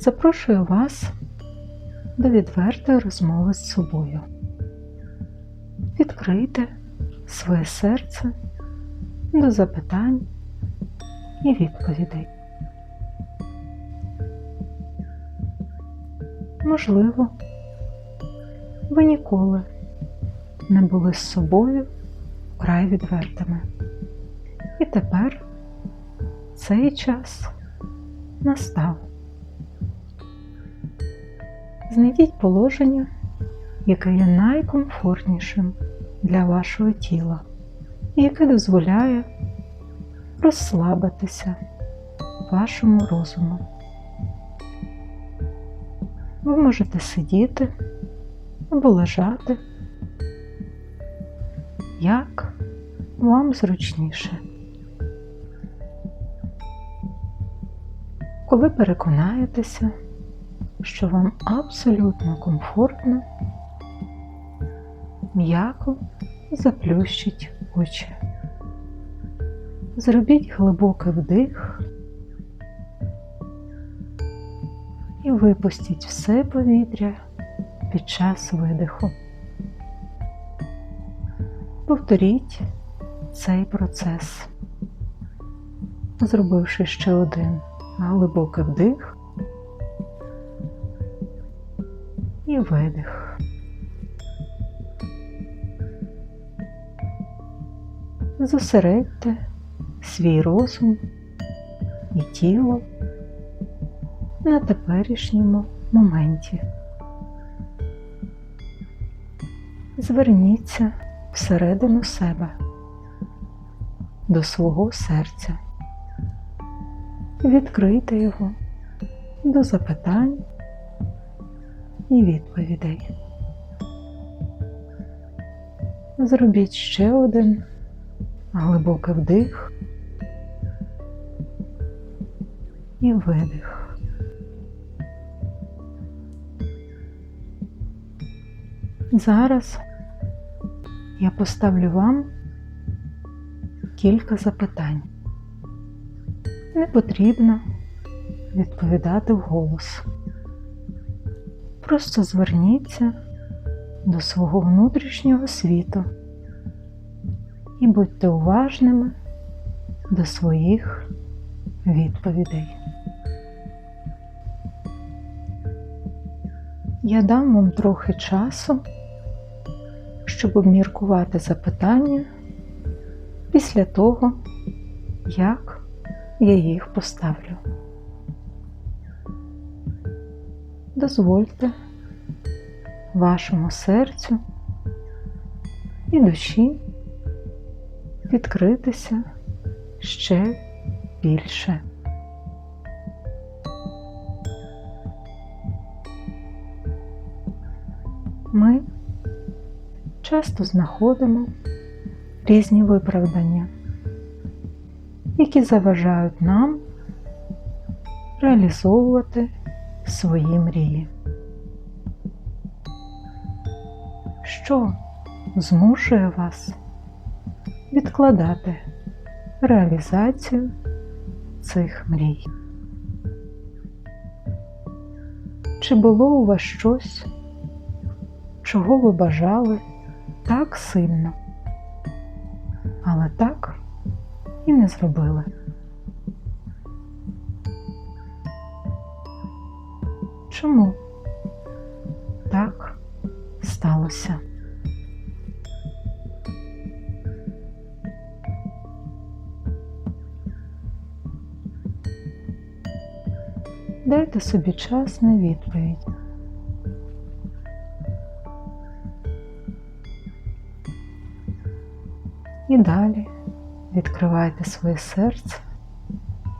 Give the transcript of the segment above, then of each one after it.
запрошую вас до відвертої розмови з собою. Відкрийте своє серце до запитань і відповідей. Можливо, ви ніколи не були з собою вкрай відвертими. І тепер цей час настав. Знайдіть положення, яке є найкомфортнішим для вашого тіла і яке дозволяє розслабитися вашому розуму. Ви можете сидіти або лежати, як вам зручніше. Коли переконаєтеся, що вам абсолютно комфортно, м'яко заплющіть очі. Зробіть глибокий вдих і випустіть все повітря під час видиху. Повторіть цей процес, зробивши ще один глибокий вдих і видих. Зосередьте свій розум і тіло на теперішньому моменті. Зверніться всередину себе, до свого серця. Відкрийте його до запитань і відповідей. Зробіть ще один глибокий вдих і видих. Зараз я поставлю вам кілька запитань. Не потрібно відповідати вголос. Просто зверніться до свого внутрішнього світу і будьте уважними до своїх відповідей. Я дам вам трохи часу, щоб обміркувати запитання після того, як я їх поставлю. Дозвольте вашому серцю і душі відкритися ще більше. Ми часто знаходимо різні виправдання, які заважають нам реалізовувати свої мрії. Що змушує вас відкладати реалізацію цих мрій? Чи було у вас щось, чого ви бажали так сильно, але так і не зробили? Чому так сталося? Дайте собі час на відповідь. І далі відкривайте своє серце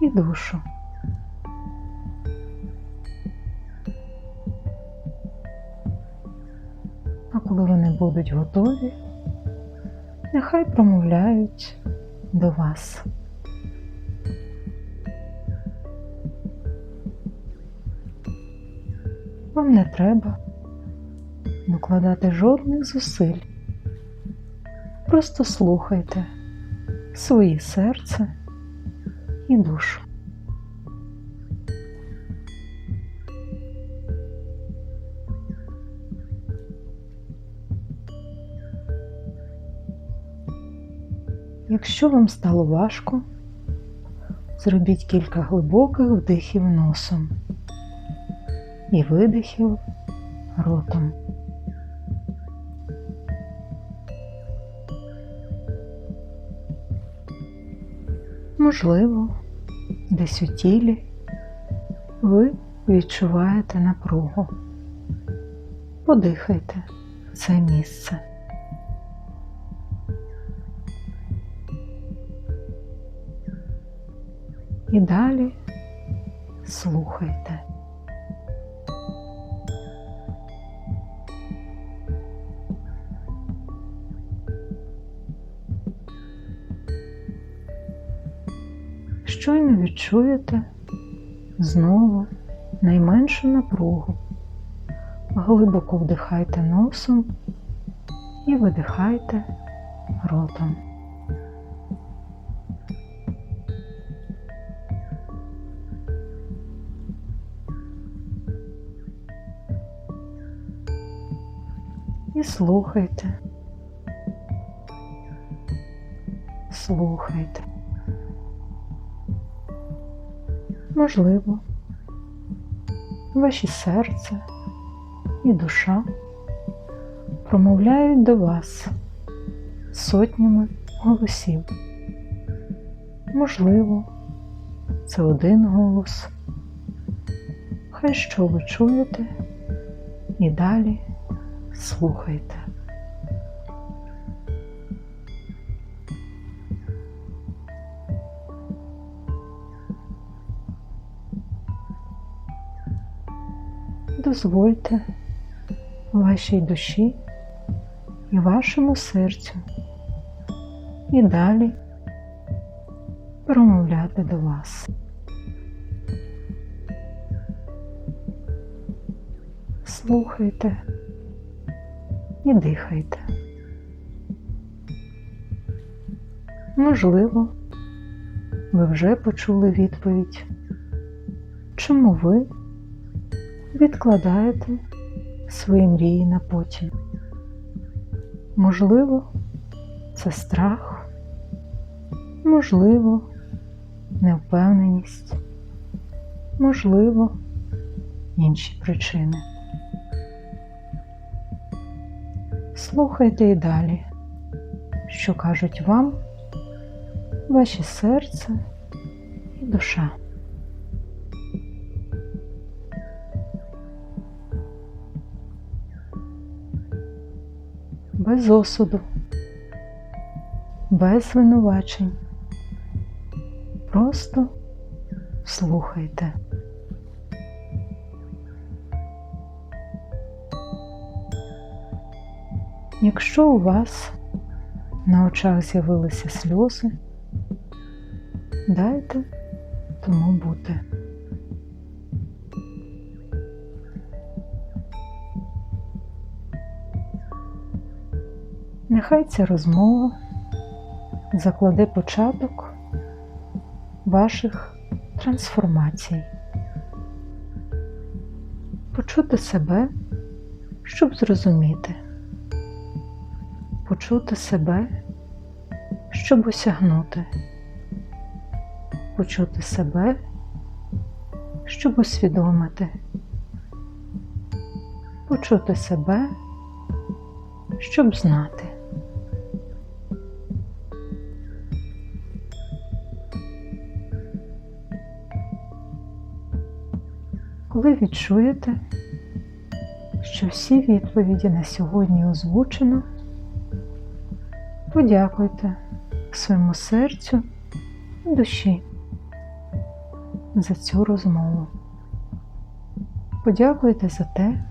і душу. Коли вони будуть готові, нехай промовляють до вас. Вам не треба докладати жодних зусиль. Просто слухайте своє серце і душу. Якщо вам стало важко, зробіть кілька глибоких вдихів носом і видихів ротом. Можливо, десь у тілі ви відчуваєте напругу. Подихайте це місце. І далі слухайте. Щойно відчуєте знову найменшу напругу. Глибоко вдихайте носом і видихайте ротом. І слухайте. Слухайте. Можливо, ваші серце і душа промовляють до вас сотнями голосів. Можливо, це один голос. Хай що ви чуєте і далі слухайте. Дозвольте вашій душі і вашому серцю і далі промовляти до вас. Слухайте і дихайте. Можливо, ви вже почули відповідь, чому ви відкладаєте свої мрії на потім. Можливо, це страх, можливо, невпевненість, можливо, інші причини. Слухайте і далі, що кажуть вам ваші серце і душа. Без осуду, без звинувачень. Просто слухайте. Якщо у вас на очах з'явилися сльози, дайте тому бути. Нехай ця розмова закладе початок ваших трансформацій. Почути себе, щоб зрозуміти, почути себе, щоб осягнути, почути себе, щоб усвідомити, почути себе, щоб знати. Коли відчуєте, що всі відповіді на сьогодні озвучено, подякуйте своєму серцю і душі за цю розмову. Подякуйте за те,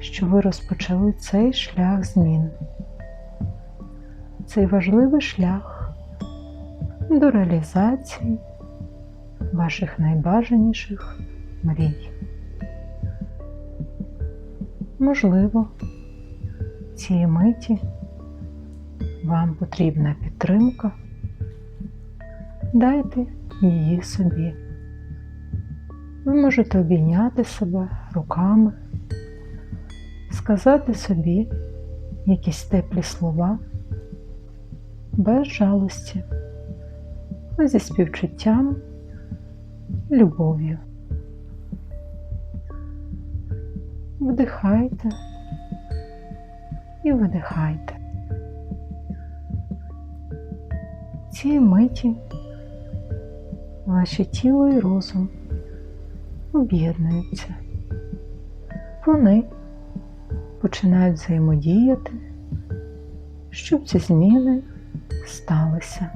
що ви розпочали цей шлях змін, цей важливий шлях до реалізації ваших найбажаніших мрій. Можливо, цієї миті вам потрібна підтримка, дайте її собі. Ви можете обійняти себе руками, сказати собі якісь теплі слова, без жалості, а зі співчуттям, любов'ю. Вдихайте і видихайте. В цій миті ваше тіло і розум об'єднуються. Вони починають взаємодіяти, щоб ці зміни сталися.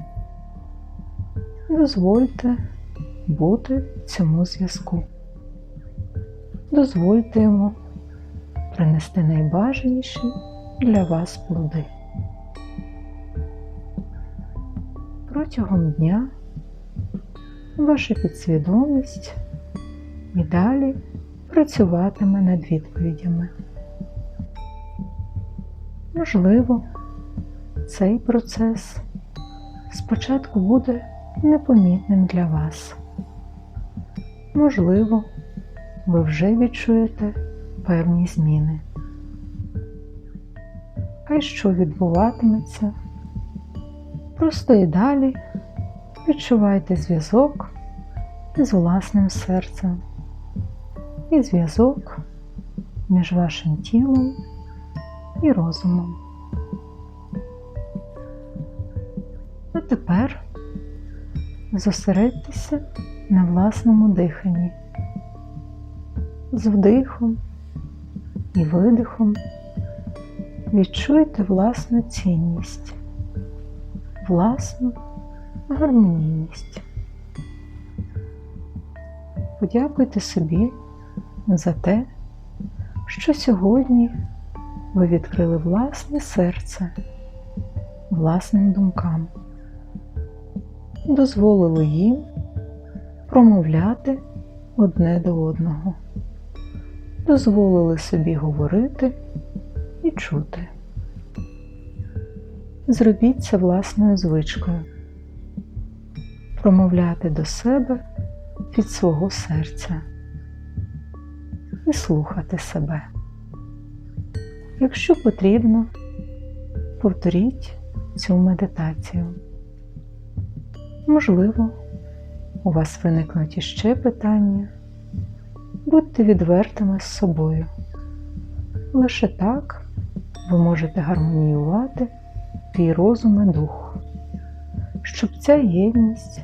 Дозвольте бути цьому зв'язку. Дозвольте йому принести найбажаніші для вас плоди. Протягом дня ваша підсвідомість і далі працюватиме над відповідями. Можливо, цей процес спочатку буде непомітним для вас. Можливо, ви вже відчуєте певні зміни. Хай що відбуватиметься, просто і далі відчувайте зв'язок з власним серцем і зв'язок між вашим тілом і розумом. А тепер зосередьтеся на власному диханні. З вдихом і видихом відчуйте власну цінність, власну гармонійність. Подякуйте собі за те, що сьогодні ви відкрили власне серце власним думкам, дозволили їм промовляти одне до одного, дозволили собі говорити і чути. Зробіть це власною звичкою, промовляти до себе від свого серця і слухати себе. Якщо потрібно, повторіть цю медитацію. Можливо, у вас виникнуть іще питання. Будьте відвертими з собою. Лише так ви можете гармоніювати твій розум і дух, щоб ця єдність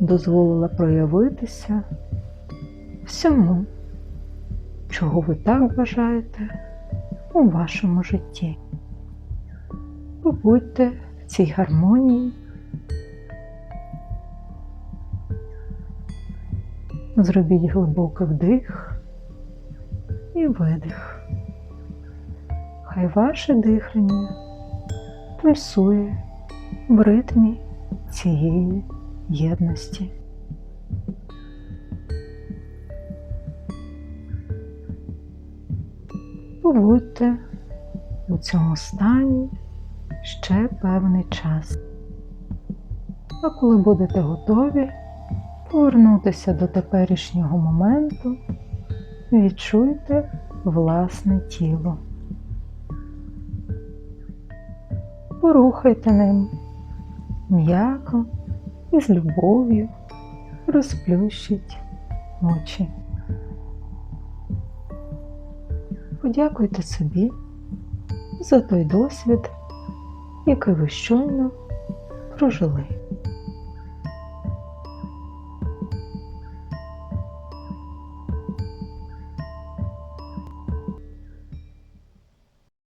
дозволила проявитися всьому, чого ви так бажаєте у вашому житті. Побудьте в цій гармонії. Зробіть глибокий вдих і видих. Хай ваше дихання пульсує в ритмі цієї єдності. Побудьте у цьому стані ще певний час. А коли будете готові повернутися до теперішнього моменту, відчуйте власне тіло. Порухайте ним м'яко і з любов'ю розплющіть очі. Подякуйте собі за той досвід, який ви щойно прожили.